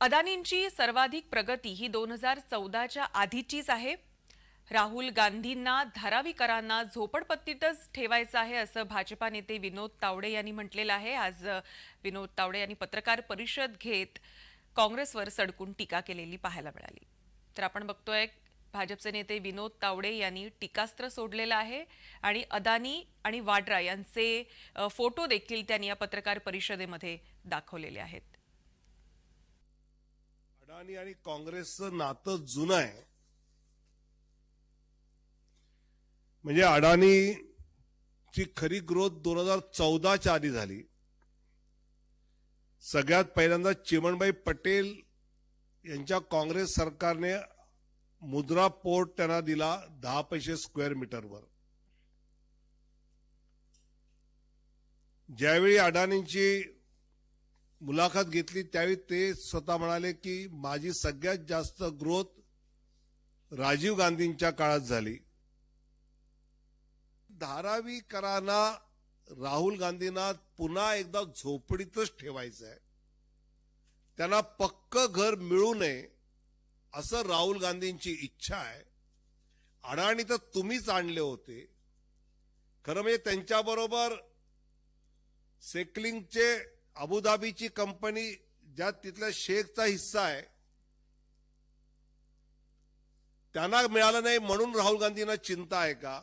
अदानींची सर्वाधिक प्रगती ही दोन हजार चौदाच्या आधीचीच आहे. राहुल गांधींना धारावीकरांना झोपडपट्टीतच ठेवायचं आहे असं भाजपा नेते विनोद तावडे यांनी म्हटलेलं आहे. आज विनोद तावडे यांनी पत्रकार परिषद घेत काँग्रेसवर सडकून टीका केलेली पाहायला मिळाली. तर आपण बघतोय भाजपचे नेते विनोद तावडे यांनी टीकास्त्र सोडलेलं आहे आणि अदानी आणि वाड्रा यांचे फोटो देखील त्यांनी या पत्रकार परिषदेमध्ये दाखवलेले आहेत. अडाणी आणि काँग्रेसचं नातं जुनं आहे. म्हणजे अडाणीची खरी ग्रोथ दोन हजार चौदाच्या आधी झाली. सगळ्यात पहिल्यांदा चिमणबाई पटेल यांच्या काँग्रेस सरकारने मुद्रा पोर्ट त्यांना दिला दहा पैसे स्क्वेअर मीटरवर. ज्यावेळी अडाणींची मुलाखत घेतली त्यावेळी ते स्वतः म्हणाले की माझी सगळ्यात जास्त ग्रोथ राजीव गांधींच्या काळात झाली. धारावीकरांना राहुल गांधींना पुन्हा एकदा झोपडीतच ठेवायचं आहे त्यांना पक्क घर मिळू नये असं राहुल गांधींची इच्छा आहे. अडाणी तर तुम्हीच आणले होते. खरं म्हणजे त्यांच्याबरोबर सेकलिंगचे अबुधाबीची कंपनी ज्यात तिथल्या शेखचा हिस्सा आहे त्यांना मिळालं नाही म्हणून राहुल गांधींना चिंता आहे का?